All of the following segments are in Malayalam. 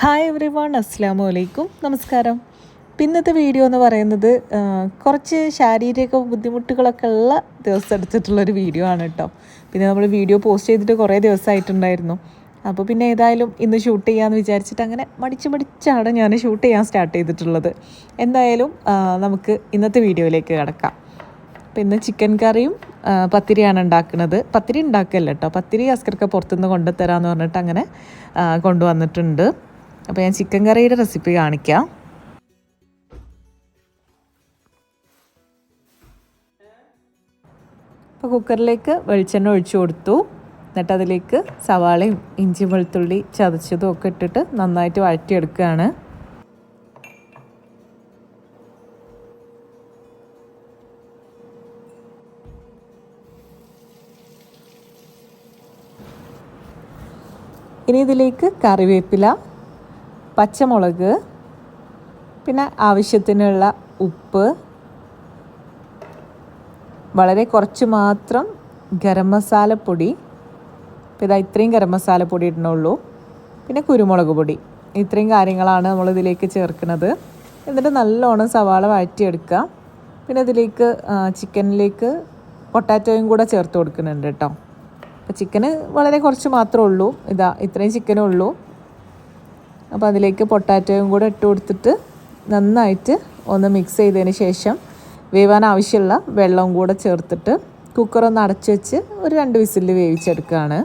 ഹായ് എവറി വൺ അസ്സാം വലൈക്കും നമസ്കാരം പിന്നത്തെ വീഡിയോ എന്ന് പറയുന്നത് കുറച്ച് ശാരീരിക ബുദ്ധിമുട്ടുകളൊക്കെ ഉള്ള ദിവസം എടുത്തിട്ടുള്ളൊരു വീഡിയോ ആണ് കേട്ടോ പിന്നെ നമ്മൾ വീഡിയോ പോസ്റ്റ് ചെയ്തിട്ട് കുറേ ദിവസമായിട്ടുണ്ടായിരുന്നു അപ്പോൾ പിന്നെ ഏതായാലും ഇന്ന് ഷൂട്ട് ചെയ്യാമെന്ന് വിചാരിച്ചിട്ട് അങ്ങനെ മടിച്ച് മടിച്ചാണ് ഞാൻ ഷൂട്ട് ചെയ്യാൻ സ്റ്റാർട്ട് ചെയ്തിട്ടുള്ളത്. എന്തായാലും നമുക്ക് ഇന്നത്തെ വീഡിയോയിലേക്ക് കിടക്കാം. ഇന്ന് ചിക്കൻ കറിയും പത്തിരിയാണ് ഉണ്ടാക്കുന്നത്. പത്തിരി ഉണ്ടാക്കല്ല കേട്ടോ പത്തിരി അസ്കർക്ക് പുറത്തുനിന്ന് കൊണ്ടുതരാമെന്ന് പറഞ്ഞിട്ട് അങ്ങനെ കൊണ്ടുവന്നിട്ടുണ്ട്. അപ്പോൾ ഞാൻ ചിക്കൻ കറിയുടെ റെസിപ്പി കാണിക്കാം. അപ്പോൾ കുക്കറിലേക്ക് വെളിച്ചെണ്ണ ഒഴിച്ചു കൊടുത്തു. എന്നിട്ട് അതിലേക്ക് സവാളയും ഇഞ്ചി വെളുത്തുള്ളി ചതച്ചതും ഒക്കെ ഇട്ടിട്ട് നന്നായിട്ട് വഴറ്റിയെടുക്കുകയാണ്. ഇനി ഇതിലേക്ക് കറിവേപ്പില പച്ചമുളക് പിന്നെ ആവശ്യത്തിനുള്ള ഉപ്പ് വളരെ കുറച്ച് മാത്രം ഗരം മസാലപ്പൊടി അപ്പോൾ ഇതാ ഇത്രയും ഗരം മസാലപ്പൊടി ഇടണുള്ളൂ പിന്നെ കുരുമുളക് പൊടി. ഇത്രയും കാര്യങ്ങളാണ് നമ്മൾ ഇതിലേക്ക് ചേർക്കുന്നത്. എന്നിട്ട് നല്ലോണം സവാള വഴറ്റിയെടുക്കുക. പിന്നെ ഇതിലേക്ക് ചിക്കനിലേക്ക് പൊട്ടാറ്റോയും കൂടെ ചേർത്ത് കൊടുക്കുന്നുണ്ട് കേട്ടോ. അപ്പോൾ ചിക്കന് വളരെ കുറച്ച് മാത്രമേ ഉള്ളൂ. ഇതാ ഇത്രയും ചിക്കനേ ഉള്ളൂ. അപ്പോൾ അതിലേക്ക് പൊട്ടാറ്റോയും കൂടെ ഇട്ട് കൊടുത്തിട്ട് നന്നായിട്ട് ഒന്ന് മിക്സ് ചെയ്തതിന് ശേഷം വേവാൻ ആവശ്യമുള്ള വെള്ളവും കൂടെ ചേർത്തിട്ട് കുക്കർ ഒന്ന് അടച്ചു വെച്ച് ഒരു രണ്ട് വിസിൽ വേവിച്ചെടുക്കുകയാണ്.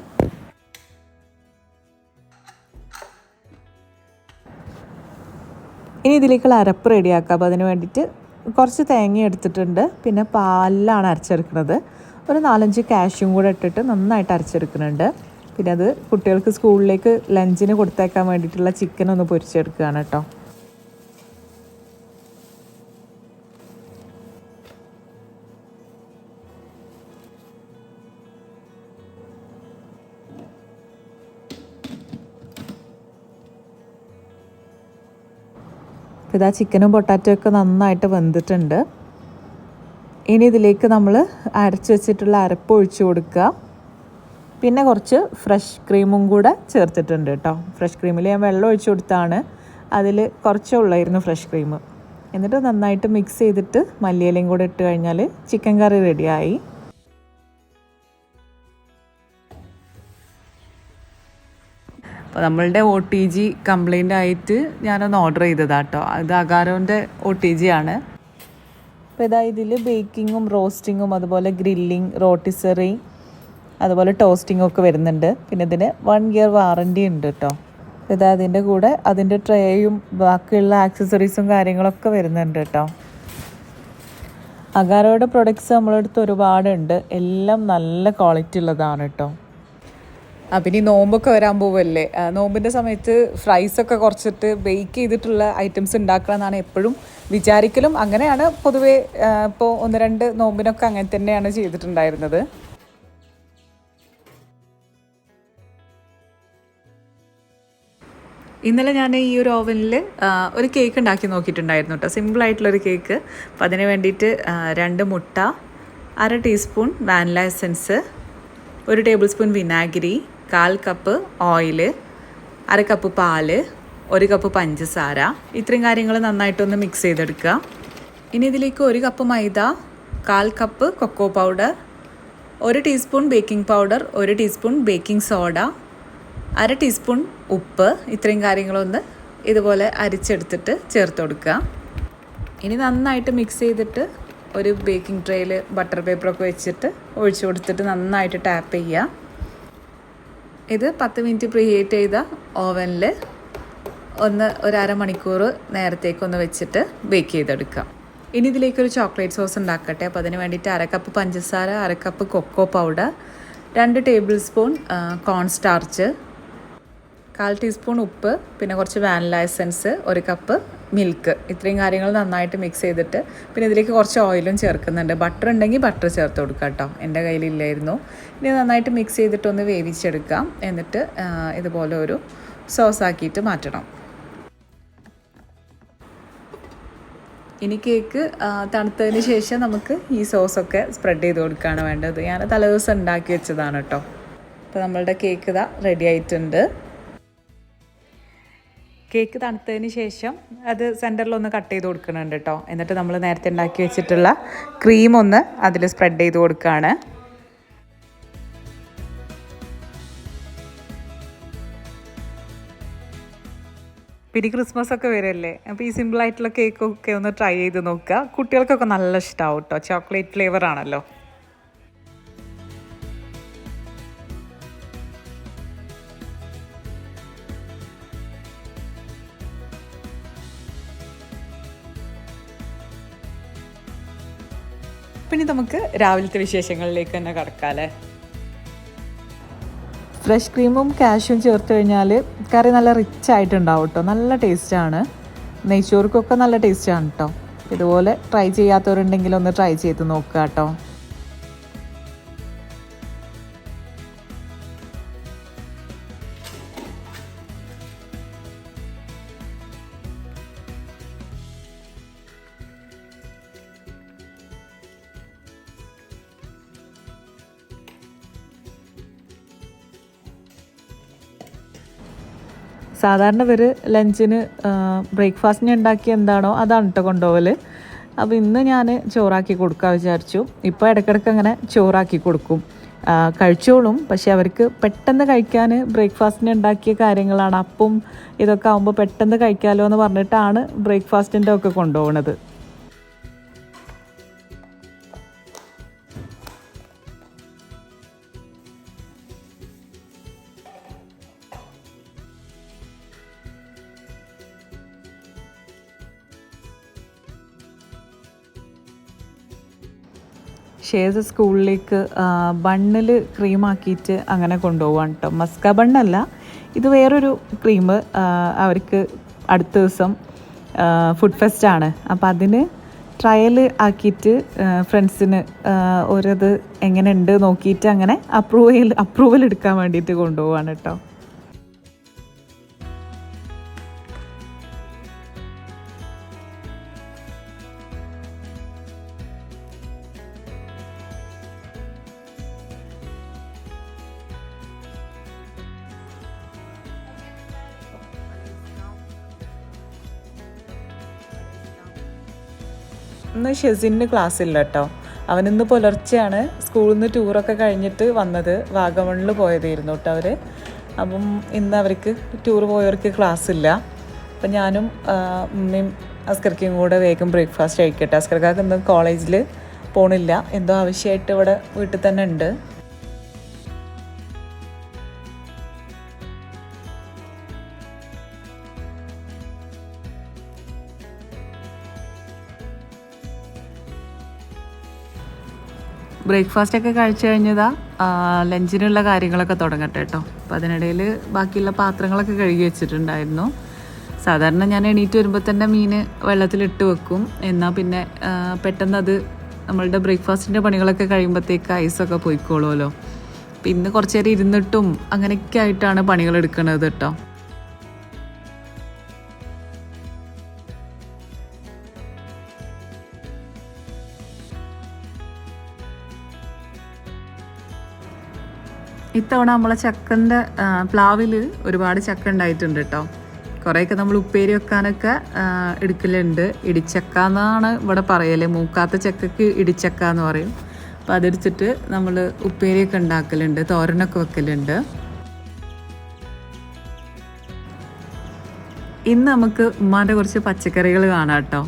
ഇനി ഇതിലേക്കുള്ള അരപ്പ് റെഡിയാക്കാം. അപ്പോൾ അതിന് വേണ്ടിയിട്ട് കുറച്ച് തേങ്ങ എടുത്തിട്ടുണ്ട്. പിന്നെ പാലിലാണ് അരച്ചെടുക്കുന്നത്. ഒരു നാലഞ്ച് കാഷ്യും കൂടെ ഇട്ടിട്ട് നന്നായിട്ട് അരച്ചെടുക്കുന്നുണ്ട്. പിന്നെ അത് കുട്ടികൾക്ക് സ്കൂളിലേക്ക് ലഞ്ചിന് കൊടുത്തേക്കാൻ വേണ്ടിയിട്ടുള്ള ചിക്കൻ ഒന്ന് പൊരിച്ചെടുക്കുകയാണ് കേട്ടോ. ഇതാ ചിക്കനും പൊട്ടാറ്റോ ഒക്കെ നന്നായിട്ട് വെന്തിട്ടുണ്ട്. ഇനി ഇതിലേക്ക് നമ്മൾ അരച്ച് വെച്ചിട്ടുള്ള അരപ്പ് ഒഴിച്ചു കൊടുക്കുക. പിന്നെ കുറച്ച് ഫ്രഷ് ക്രീമും കൂടെ ചേർത്തിട്ടുണ്ട് കേട്ടോ. ഫ്രഷ് ക്രീമിൽ ഞാൻ വെള്ളം ഒഴിച്ചു കൊടുത്താണ്. അതിൽ കുറച്ചേ ഉള്ളായിരുന്നു ഫ്രഷ് ക്രീം. എന്നിട്ട് നന്നായിട്ട് മിക്സ് ചെയ്തിട്ട് മല്ലിയിലയും കൂടെ ഇട്ട് കഴിഞ്ഞാൽ ചിക്കൻ കറി റെഡിയായി. അപ്പോൾ നമ്മളുടെ ഒ ടി ജി കംപ്ലൈന്റ് ആയിട്ട് ഞാനൊന്ന് ഓർഡർ ചെയ്തതാണ് കേട്ടോ. അത് അഗാരോന്റെ ഒ ടി ജി ആണ്. അപ്പോൾ ഇതാ ഇതിൽ ബേക്കിങ്ങും റോസ്റ്റിങ്ങും അതുപോലെ ഗ്രില്ലിങ് റോട്ടിസറി അതുപോലെ ടോസ്റ്റിംഗ് ഒക്കെ വരുന്നുണ്ട്. പിന്നെ ഇതിന് വൺ ഇയർ വാറണ്ടി ഉണ്ട് കേട്ടോ ഇത് അതിന്റെ കൂടെ അതിന്റെ ട്രേയും ബാക്കിയുള്ള ആക്സസറീസും കാര്യങ്ങളൊക്കെ വരുന്നുണ്ട് കേട്ടോ അഗാരോയുടെ പ്രൊഡക്ട്സ് നമ്മളെടുത്ത് ഒരുപാടുണ്ട്. എല്ലാം നല്ല ക്വാളിറ്റി ഉള്ളതാണ് കേട്ടോ ആ പിന്നെ ഈ നോമ്പൊക്കെ വരാൻ പോവല്ലേ? നോമ്പിന്റെ സമയത്ത് ഫ്രൈസ് ഒക്കെ കുറച്ചിട്ട് ബേക്ക് ചെയ്തിട്ടുള്ള ഐറ്റംസ് ഉണ്ടാക്കണം എന്നാണ് എപ്പോഴും വിചാരിക്കലും. അങ്ങനെയാണ് പൊതുവേ ഇപ്പോൾ ഒന്ന് രണ്ട് നോമ്പിനൊക്കെ അങ്ങനെ തന്നെയാണ് ചെയ്തിട്ടുണ്ടായിരുന്നത്. ഇന്നലെ ഞാൻ ഈ ഒരു ഓവനിൽ ഒരു കേക്ക് ഉണ്ടാക്കി നോക്കിയിട്ടുണ്ടായിരുന്നു കേട്ടോ സിമ്പിളായിട്ടുള്ളൊരു കേക്ക് അപ്പോൾ അതിന് വേണ്ടിയിട്ട് രണ്ട് മുട്ട അര ടീസ്പൂൺ വാനില എസൻസ് ഒരു ടേബിൾ സ്പൂൺ വിനാഗിരി കാൽ കപ്പ് ഓയിൽ അര കപ്പ് പാൽ ഒരു കപ്പ് പഞ്ചസാര. ഇത്രയും കാര്യങ്ങൾ നന്നായിട്ടൊന്ന് മിക്സ് ചെയ്തെടുക്കുക. ഇനി ഇതിലേക്ക് ഒരു കപ്പ് മൈദ കാൽ കപ്പ് കൊക്കോ പൗഡർ ഒരു ടീസ്പൂൺ ബേക്കിംഗ് പൗഡർ ഒരു ടീസ്പൂൺ ബേക്കിംഗ് സോഡ അര ടീസ്പൂൺ ഉപ്പ് ഇത്രയും കാര്യങ്ങളൊന്ന് ഇതുപോലെ അരിച്ചെടുത്തിട്ട് ചേർത്ത് കൊടുക്കുക. ഇനി നന്നായിട്ട് മിക്സ് ചെയ്തിട്ട് ഒരു ബേക്കിംഗ് ട്രേയിൽ ബട്ടർ പേപ്പറൊക്കെ വെച്ചിട്ട് ഒഴിച്ചു കൊടുത്തിട്ട് നന്നായിട്ട് ടാപ്പ് ചെയ്യുക. ഇത് പത്ത് മിനിറ്റ് പ്രീഹീറ്റ് ചെയ്ത ഓവനിൽ ഒന്ന് ഒരു അരമണിക്കൂർ നേരത്തേക്കൊന്ന് വെച്ചിട്ട് ബേക്ക് ചെയ്തെടുക്കാം ഇനി ഇതിലേക്കൊരു ചോക്ലേറ്റ് സോസ് ഉണ്ടാക്കട്ടെ. അപ്പോൾ അതിന് വേണ്ടിയിട്ട് അരക്കപ്പ് കപ്പ് പഞ്ചസാര അരക്കപ്പ് കപ്പ് കൊക്കോ പൗഡർ രണ്ട് ടേബിൾ സ്പൂൺ കോൺ സ്റ്റാർച്ച് കാൽ ടീസ്പൂൺ ഉപ്പ് പിന്നെ കുറച്ച് വാനില എസൻസ് ഒരു കപ്പ് മിൽക്ക്. ഇത്രയും കാര്യങ്ങൾ നന്നായിട്ട് മിക്സ് ചെയ്തിട്ട് പിന്നെ ഇതിലേക്ക് കുറച്ച് ഓയിലും ചേർക്കുന്നുണ്ട്. ബട്ടർ ഉണ്ടെങ്കിൽ ബട്ടർ ചേർത്ത് കൊടുക്കുക കേട്ടോ. എന്റെ കയ്യിലില്ലായിരുന്നു. ഇനി നന്നായിട്ട് മിക്സ് ചെയ്തിട്ടൊന്ന് വേവിച്ചെടുക്കാം. എന്നിട്ട് ഇതുപോലെ ഒരു സോസ് ആക്കിയിട്ട് മാറ്റണം. ഇനി കേക്ക് തണുത്തതിന് ശേഷം നമുക്ക് ഈ സോസൊക്കെ സ്പ്രെഡ് ചെയ്ത് കൊടുക്കുകയാണ് വേണ്ടത്. ഞാൻ തലേദിവസം ഉണ്ടാക്കി വെച്ചതാണ് കേട്ടോ. അപ്പോൾ നമ്മളുടെ കേക്ക് ഇതാ റെഡി ആയിട്ടുണ്ട്. കേക്ക് തണുത്തതിന് ശേഷം അത് സെന്ററിൽ ഒന്ന് കട്ട് ചെയ്ത് കൊടുക്കുന്നുണ്ട് കേട്ടോ എന്നിട്ട് നമ്മൾ നേരത്തെ ഉണ്ടാക്കി വെച്ചിട്ടുള്ള ക്രീം ഒന്ന് അതിൽ സ്പ്രെഡ് ചെയ്ത് കൊടുക്കുകയാണ് പിന്നെ ക്രിസ്മസ് ഒക്കെ വരുമല്ലേ അപ്പോൾ ഈ സിമ്പിൾ ആയിട്ടുള്ള കേക്കൊക്കെ ഒന്ന് ട്രൈ ചെയ്ത് നോക്കുക. കുട്ടികൾക്കൊക്കെ നല്ല ഇഷ്ടമാവും കേട്ടോ ചോക്ലേറ്റ് ഫ്ലേവർ ആണല്ലോ. പിന്നെ നമുക്ക് രാവിലത്തെ വിശേഷങ്ങളിലേക്ക് തന്നെ കടക്കാല്ലേ? ഫ്രഷ് ക്രീമും കാഷ്യും ചേർത്ത് കഴിഞ്ഞാൽ കറി നല്ല റിച്ച് ആയിട്ടുണ്ടാവും കേട്ടോ നല്ല ടേസ്റ്റാണ് നെയ്ച്ചോർക്കൊക്കെ നല്ല ടേസ്റ്റാണ് കേട്ടോ ഇതുപോലെ ട്രൈ ചെയ്യാത്തവരുണ്ടെങ്കിൽ ഒന്ന് ട്രൈ ചെയ്ത് നോക്കുക കേട്ടോ സാധാരണ ഇവർ ലഞ്ചിന് ബ്രേക്ക്ഫാസ്റ്റിന് ഉണ്ടാക്കി എന്താണോ അതാണ് കേട്ടോ കൊണ്ടുപോകൽ അപ്പോൾ ഇന്ന് ഞാൻ ചോറാക്കി കൊടുക്കാൻ വിചാരിച്ചു. ഇപ്പോൾ ഇടയ്ക്കിടയ്ക്ക് അങ്ങനെ ചോറാക്കി കൊടുക്കും. കഴിച്ചോളും. പക്ഷെ അവർക്ക് പെട്ടെന്ന് കഴിക്കാൻ ബ്രേക്ക്ഫാസ്റ്റിന് ഉണ്ടാക്കിയ കാര്യങ്ങളാണ്. അപ്പം ഇതൊക്കെ ആകുമ്പോൾ പെട്ടെന്ന് കഴിക്കാമല്ലോ എന്ന് പറഞ്ഞിട്ടാണ് ബ്രേക്ക്ഫാസ്റ്റിന്റെ ഒക്കെ കൊണ്ടുപോകുന്നത് ഷേസ് സ്കൂളിലേക്ക് ബണ്ണിൽ ക്രീമാക്കിയിട്ട് അങ്ങനെ കൊണ്ടുപോകാൻ കേട്ടോ മസ്ക ബണ്ണല്ല ഇത് വേറൊരു ക്രീം അവർക്ക് അടുത്ത ദിവസം ഫുഡ് ഫെസ്റ്റ് ആണ്. അപ്പോൾ അതിന് ട്രയൽ ആക്കിയിട്ട് ഫ്രണ്ട്സിന് ഓരോത് എങ്ങനെ ഉണ്ട് നോക്കിയിട്ട് അങ്ങനെ അപ്രൂവൽ അപ്രൂവൽ എടുക്കാൻ വേണ്ടിയിട്ട് കൊണ്ടുപോവാണ് കേട്ടോ ഇന്ന് ഷെസിന് ക്ലാസ് ഇല്ല കേട്ടോ അവനിന്ന് പുലർച്ചെയാണ് സ്കൂളിൽ നിന്ന് ടൂറൊക്കെ കഴിഞ്ഞിട്ട് വന്നത്. വാഗമണിൽ പോയതായിരുന്നു കേട്ടോ അവർ അപ്പം ഇന്ന് അവർക്ക് ടൂർ പോയവർക്ക് ക്ലാസ് ഇല്ല അപ്പം ഞാനും ഉമ്മയും അസ്കർക്കും കൂടെ വേഗം ബ്രേക്ക്ഫാസ്റ്റ് കഴിക്കട്ടെ. അസ്കർക്കാർക്ക് ഇന്ന് കോളേജിൽ പോണില്ല. എന്തോ ആവശ്യമായിട്ട് ഇവിടെ വീട്ടിൽ തന്നെ ഉണ്ട്. ബ്രേക്ക്ഫാസ്റ്റ് ഒക്കെ കഴിച്ചു കഴിഞ്ഞതാ ലഞ്ചിനുള്ള കാര്യങ്ങളൊക്കെ തുടങ്ങട്ടെ കേട്ടോ അപ്പോൾ അതിനിടയിൽ ബാക്കിയുള്ള പാത്രങ്ങളൊക്കെ കഴുകി വെച്ചിട്ടുണ്ടായിരുന്നു. സാധാരണ ഞാൻ എണീറ്റ് വരുമ്പോൾ തന്നെ മീൻ വെള്ളത്തിലിട്ട് വെക്കും. എന്നാൽ പിന്നെ പെട്ടെന്ന് അത് നമ്മളുടെ ബ്രേക്ക്ഫാസ്റ്റിന്റെ പണികളൊക്കെ കഴിയുമ്പോഴത്തേക്ക് ഐസൊക്കെ പോയിക്കോളുമല്ലോ പിന്നെ കുറച്ച് നേരം ഇരുന്നിട്ടും അങ്ങനെയൊക്കെ ആയിട്ടാണ് പണികൾ എടുക്കുന്നത് കേട്ടോ ഇത്തവണ നമ്മളെ ചക്കന്റെ പ്ലാവിൽ ഒരുപാട് ചക്ക ഉണ്ടായിട്ടുണ്ട് കേട്ടോ കുറേയൊക്കെ നമ്മൾ ഉപ്പേരി വെക്കാനൊക്കെ എടുക്കലുണ്ട്. ഇടിച്ചക്ക എന്നാണ് ഇവിടെ പറയൽ. മൂക്കാത്ത ചക്കക്ക് ഇടിച്ചക്ക എന്ന് പറയും. അപ്പോൾ അതെടുത്തിട്ട് നമ്മൾ ഉപ്പേരിയൊക്കെ ഉണ്ടാക്കലുണ്ട് തോരനൊക്കെ വെക്കലുണ്ട്. ഇന്ന് നമുക്ക് ഉമ്മാന്റെ കുറച്ച് പച്ചക്കറികൾ കാണാം കേട്ടോ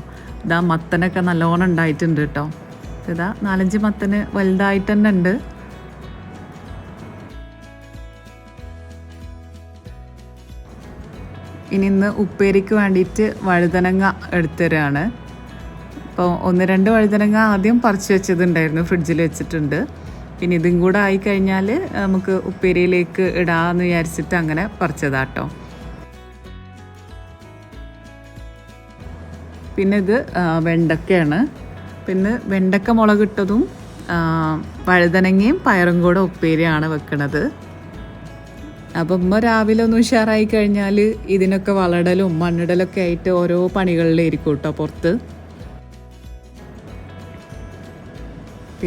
ഇതാ മത്തനൊക്കെ നല്ലോണം ഉണ്ടായിട്ടുണ്ട് കേട്ടോ ഇതാ നാലഞ്ച് മത്തന് വലുതായിട്ട് തന്നെ ഉണ്ട്. ഇനി ഇന്ന് ഉപ്പേരിക്ക് വേണ്ടിയിട്ട് വഴുതനങ്ങ എടുത്തരാണ്. അപ്പോൾ ഒന്ന് രണ്ട് വഴുതനങ്ങ ആദ്യം പറിച്ച് വെച്ചതുണ്ടായിരുന്നു ഫ്രിഡ്ജിൽ വെച്ചിട്ടുണ്ട്. പിന്നെ ഇതും കൂടെ ആയിക്കഴിഞ്ഞാൽ നമുക്ക് ഉപ്പേരിയിലേക്ക് ഇടാമെന്ന് വിചാരിച്ചിട്ട് അങ്ങനെ പറിച്ചതാട്ടോ. പിന്നെ ഇത് വെണ്ടക്കയാണ്. പിന്നെ വെണ്ടക്ക മുളകിട്ടതും വഴുതനങ്ങയും പയറും കൂടെ ഉപ്പേരിയാണ് വെക്കണത്. അപ്പം ഉമ്മ രാവിലെ ഒന്ന് ഉഷാറായി കഴിഞ്ഞാൽ ഇതിനൊക്കെ വളടലും മണ്ണിടലൊക്കെ ആയിട്ട് ഓരോ പണികളിലായിരിക്കും കേട്ടോ പുറത്ത്.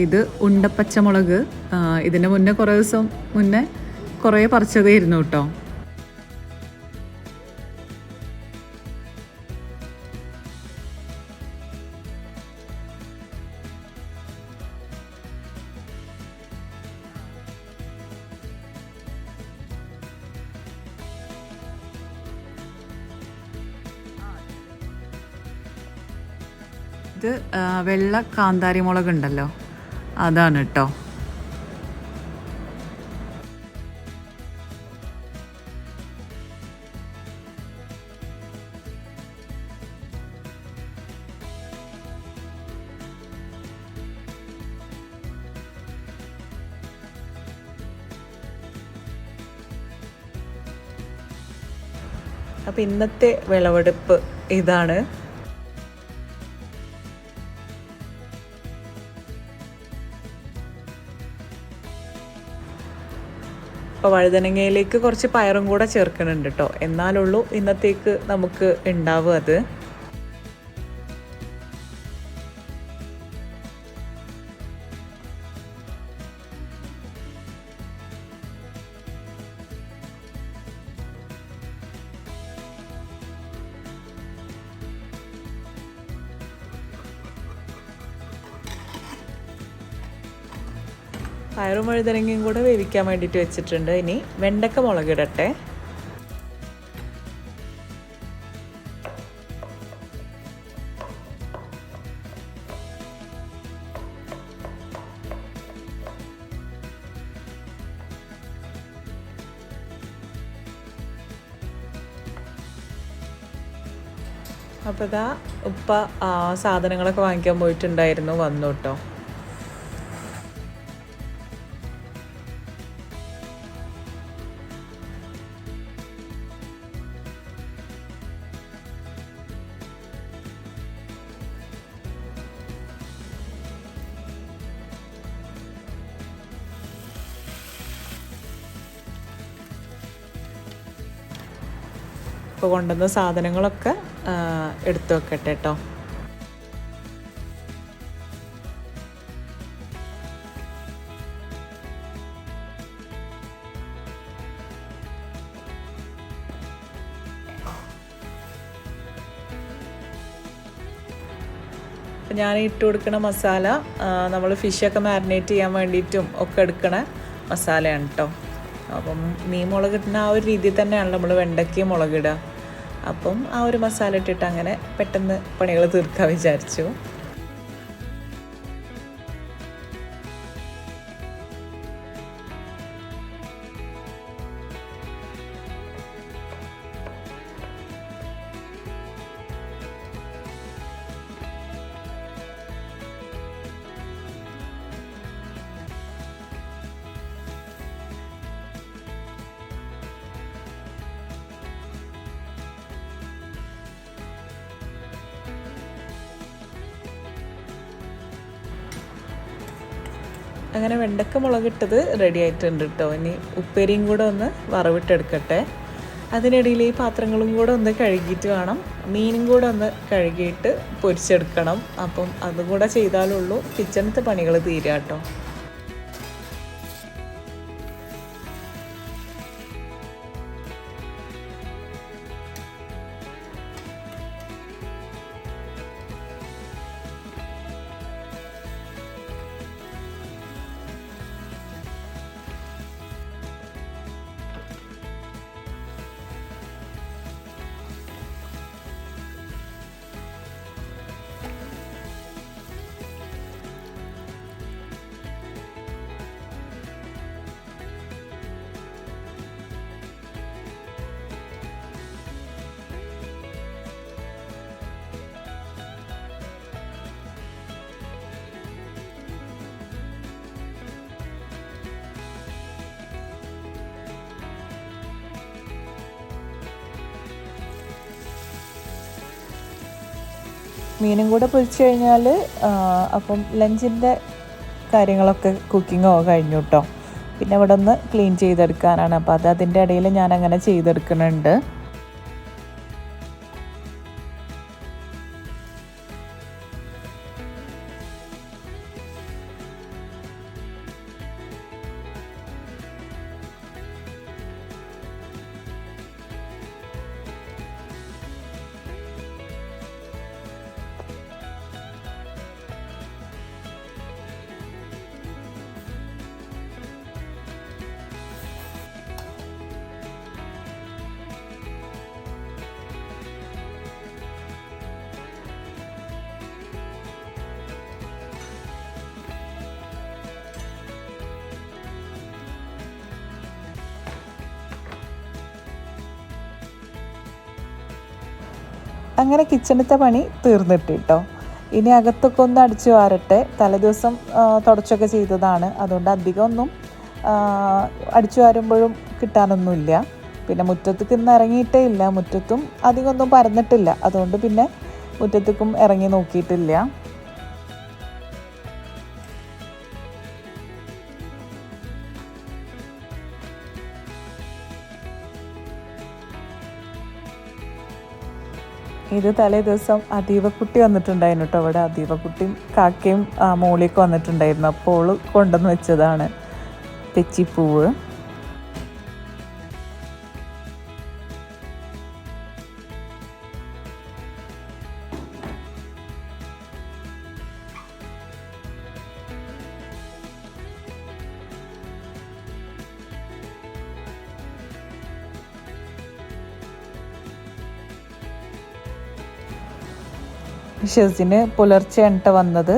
ഇത് ഉണ്ടപ്പച്ചമുളക്. ഇതിന് മുന്നേ കുറേ ദിവസം മുന്നേ കുറേ പറിച്ചതായിരുന്നു കേട്ടോ. ഇത് വെള്ള കാന്താരി മുളക് ഉണ്ടല്ലോ. അതാണ് കേട്ടോ അപ്പം ഇന്നത്തെ വിളവെടുപ്പ് ഇതാണ്. അപ്പോൾ വഴുതനങ്ങയിലേക്ക് കുറച്ച് പയറും കൂടെ ചേർക്കുന്നുണ്ട് കേട്ടോ എന്നാലുള്ളൂ ഇന്നത്തേക്ക് നമുക്ക് ഉണ്ടാവുക അത്. വഴുതനങ്ങയും കൂടെ വേവിക്കാൻ വേണ്ടിയിട്ട് വെച്ചിട്ടുണ്ട്. ഇനി വെണ്ടക്ക മുളകിടട്ടെ. അപ്പോൾ ഇതാ ഉപ്പ സാധനങ്ങളൊക്കെ വാങ്ങിക്കാൻ പോയിട്ടുണ്ടായിരുന്നു. വന്നു കേട്ടോ. കൊണ്ടുവന്ന സാധനങ്ങളൊക്കെ എടുത്തു വെക്കട്ടെ കേട്ടോ അപ്പം ഞാൻ ഇട്ട് കൊടുക്കുന്ന മസാല നമ്മൾ ഫിഷൊക്കെ മാരിനേറ്റ് ചെയ്യാൻ വേണ്ടിയിട്ടും ഒക്കെ എടുക്കണ മസാലയാണ് കേട്ടോ അപ്പം മീൻ മുളക് ഇടുന്ന ആ ഒരു രീതിയിൽ തന്നെയാണ് നമ്മൾ വെണ്ടയ്ക്കയും മുളകിടുക അപ്പം ആ ഒരു മസാല ഇട്ടിട്ട് അങ്ങനെ പെട്ടെന്ന് പണികൾ തീർക്കാൻ വിചാരിച്ചു. അങ്ങനെ വെണ്ടക്ക മുളകിട്ടത് റെഡി ആയിട്ടുണ്ട് കേട്ടോ ഇനി ഉപ്പേരിയും കൂടെ ഒന്ന് വറവിട്ടെടുക്കട്ടെ. അതിനിടയിൽ ഈ പാത്രങ്ങളും കൂടെ ഒന്ന് കഴുകിയിട്ട് വേണം. മീനും കൂടെ ഒന്ന് കഴുകിയിട്ട് പൊരിച്ചെടുക്കണം. അപ്പം അതും കൂടെ ചെയ്താലുള്ളൂ കിച്ചണത്തെ പണികൾ തീരുക മീനും കൂടെ പൊരിച്ചു കഴിഞ്ഞാൽ അപ്പം ലഞ്ചിന്റെ കാര്യങ്ങളൊക്കെ കുക്കിങ്ങോ കഴിഞ്ഞു കേട്ടോ പിന്നെ ഇവിടെ ഒന്ന് ക്ലീൻ ചെയ്തെടുക്കാനാണ്. അപ്പോൾ അത് അതിന്റെ ഇടയിൽ ഞാൻ അങ്ങനെ ചെയ്തെടുക്കുന്നുണ്ട്. അങ്ങനെ കിച്ചണത്തെ പണി തീർന്നിട്ട് കേട്ടോ ഇനി അകത്തൊക്കെ ഒന്ന് അടിച്ചു വാരട്ടെ. തലേദിവസം തുടച്ചൊക്കെ ചെയ്തതാണ്. അതുകൊണ്ട് അധികം ഒന്നും അടിച്ചു വാരുമ്പോഴും കിട്ടാനൊന്നുമില്ല. പിന്നെ മുറ്റത്തേക്ക് ഇന്ന് ഇറങ്ങിയിട്ടേ ഇല്ല. മുറ്റത്തും അധികം ഒന്നും പരന്നിട്ടില്ല. അതുകൊണ്ട് പിന്നെ മുറ്റത്തേക്കും ഇറങ്ങി നോക്കിയിട്ടില്ല. ഇത് തലേ ദിവസം അതീവക്കുട്ടി വന്നിട്ടുണ്ടായിരുന്നു കേട്ടോ അവിടെ. അതീവക്കുട്ടിയും കാക്കയും മോളിയൊക്കെ വന്നിട്ടുണ്ടായിരുന്നു. അപ്പോൾ കൊണ്ടുവന്ന് വെച്ചതാണ് തെച്ചിപ്പൂവ്. ഷെസിന് പുലർച്ചെ എണ്ണ വന്നത്.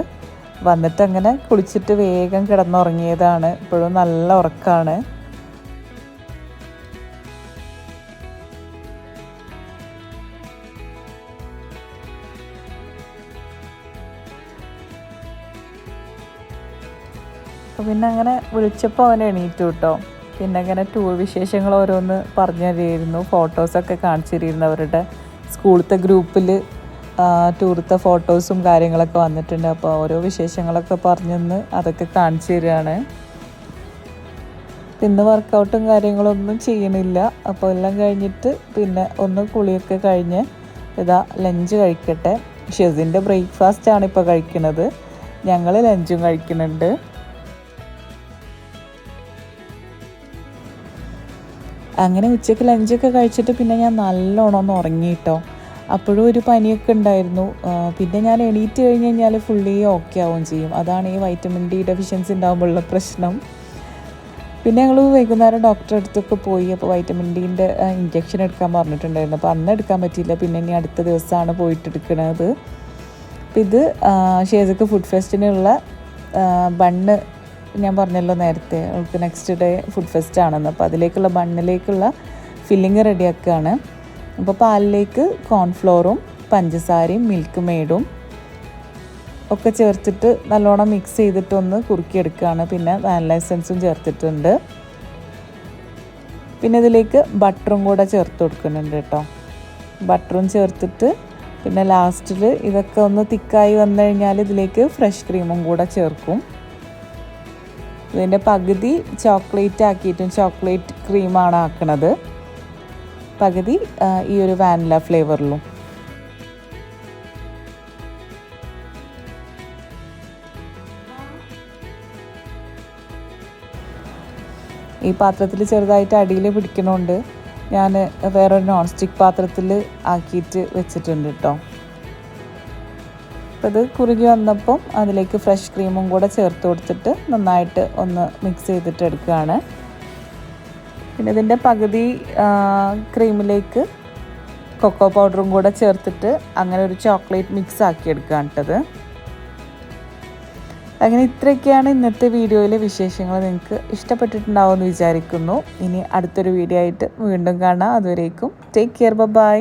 വന്നിട്ട് അങ്ങനെ കുളിച്ചിട്ട് വേഗം കിടന്നുറങ്ങിയതാണ്. ഇപ്പോഴും നല്ല ഉറക്കാണ്. പിന്നെ അങ്ങനെ വിളിച്ചപ്പോൾ അവൻ എണീറ്റു കേട്ടോ പിന്നെ അങ്ങനെ ടൂർ വിശേഷങ്ങൾ ഓരോന്ന് പറഞ്ഞു തരുമായിരുന്നു ഫോട്ടോസൊക്കെ കാണിച്ചു തരുമായിരുന്നു അവരുടെ സ്കൂളത്തെ ഗ്രൂപ്പിൽ ടൂറത്തെ ഫോട്ടോസും കാര്യങ്ങളൊക്കെ വന്നിട്ടുണ്ട്. അപ്പോൾ ഓരോ വിശേഷങ്ങളൊക്കെ പറഞ്ഞെന്ന് അതൊക്കെ കാണിച്ചു തരികയാണ്. ഇന്ന് വർക്കൗട്ടും കാര്യങ്ങളൊന്നും ചെയ്യണില്ല. അപ്പോൾ എല്ലാം കഴിഞ്ഞിട്ട് പിന്നെ ഒന്ന് കുളിയൊക്കെ കഴിഞ്ഞ് ഇതാ ലഞ്ച് കഴിക്കട്ടെ. ഷെസിന്റെ ബ്രേക്ക്ഫാസ്റ്റ് ആണ് ഇപ്പോൾ കഴിക്കുന്നത് ഞങ്ങൾ ലഞ്ചും കഴിക്കുന്നുണ്ട് അങ്ങനെ ഉച്ചയ്ക്ക് ലഞ്ചൊക്കെ കഴിച്ചിട്ട് പിന്നെ ഞാൻ നല്ലോണം ഒന്ന് ഉറങ്ങി കേട്ടോ അപ്പോഴും ഒരു പനിയൊക്കെ ഉണ്ടായിരുന്നു. പിന്നെ ഞാൻ എണീറ്റ് കഴിഞ്ഞ് കഴിഞ്ഞാൽ ഫുള്ളി ഓക്കെ ആവുകയും ചെയ്യും. അതാണ് ഈ വൈറ്റമിൻ ഡി ഡെഫിഷ്യൻസി ഉണ്ടാകുമ്പോഴുള്ള പ്രശ്നം. പിന്നെ ഞങ്ങൾ വൈകുന്നേരം ഡോക്ടറെ അടുത്തൊക്കെ പോയി. അപ്പോൾ വൈറ്റമിൻ ഡീന്റെ ഇഞ്ചക്ഷൻ എടുക്കാൻ പറഞ്ഞിട്ടുണ്ടായിരുന്നു. അപ്പോൾ അന്ന് എടുക്കാൻ പറ്റിയില്ല. പിന്നെ ഇനി അടുത്ത ദിവസമാണ് പോയിട്ട് എടുക്കുന്നത് അപ്പോൾ ഇത് ഷേസക്ക് ഫുഡ് ഫെസ്റ്റിനുള്ള ബണ്ണ് ഞാൻ പറഞ്ഞല്ലോ നേരത്തെ. അവൾക്ക് നെക്സ്റ്റ് ഡേ ഫുഡ് ഫെസ്റ്റ് ആണെന്ന്. അപ്പോൾ അതിലേക്കുള്ള ബണ്ണിലേക്കുള്ള ഫില്ലിങ് റെഡിയാക്കുകയാണ് അപ്പോൾ പാലിലേക്ക് കോൺഫ്ലോറും പഞ്ചസാരയും മിൽക്ക് മെയ്ഡും ഒക്കെ ചേർത്തിട്ട് നല്ലോണം മിക്സ് ചെയ്തിട്ടൊന്ന് കുറുക്കിയെടുക്കുകയാണ്. പിന്നെ വാനില എസൻസും ചേർത്തിട്ടുണ്ട്. പിന്നെ ഇതിലേക്ക് ബട്ടറും കൂടെ ചേർത്ത് കൊടുക്കുന്നുണ്ട് കേട്ടോ. ബട്ടറും ചേർത്തിട്ട് പിന്നെ ലാസ്റ്റിൽ ഇതൊക്കെ ഒന്ന് തിക്കായി വന്നു കഴിഞ്ഞാൽ ഇതിലേക്ക് ഫ്രഷ് ക്രീമും കൂടെ ചേർക്കും. ഇതിന്റെ പകുതി ചോക്ലേറ്റ് ആക്കിയിട്ടും ചോക്ലേറ്റ് ക്രീമാണ് ആക്കണത്. പകുതി ഈ ഒരു വാനില ഫ്ലേവറിലും ഈ പാത്രത്തിൽ ചെറുതായിട്ട് അടിയിൽ പിടിക്കണോണ്ട് ഞാൻ വേറൊരു നോൺ സ്റ്റിക്ക് പാത്രത്തിൽ ആക്കിയിട്ട് വെച്ചിട്ടുണ്ട് കേട്ടോ അപ്പോൾ ഇത് കുറുകി വന്നപ്പം അതിലേക്ക് ഫ്രഷ് ക്രീമും കൂടെ ചേർത്ത് കൊടുത്തിട്ട് നന്നായിട്ട് ഒന്ന് മിക്സ് ചെയ്തിട്ട് എടുക്കുകയാണ് പിന്നെ ഇതിന്റെ പകുതി ക്രീമിലേക്ക് കൊക്കോ പൗഡറും കൂടെ ചേർത്തിട്ട് അങ്ങനെ ഒരു ചോക്ലേറ്റ് മിക്സ് ആക്കി എടുക്കുകയാണ് കേട്ടത് അങ്ങനെ ഇത്രയൊക്കെയാണ് ഇന്നത്തെ വീഡിയോയിലെ വിശേഷങ്ങൾ. നിങ്ങൾക്ക് ഇഷ്ടപ്പെട്ടിട്ടുണ്ടാവുമെന്ന് വിചാരിക്കുന്നു. ഇനി അടുത്തൊരു വീഡിയോ ആയിട്ട് വീണ്ടും കാണാം. അതുവരേക്കും ടേക്ക് കെയർ ബൈ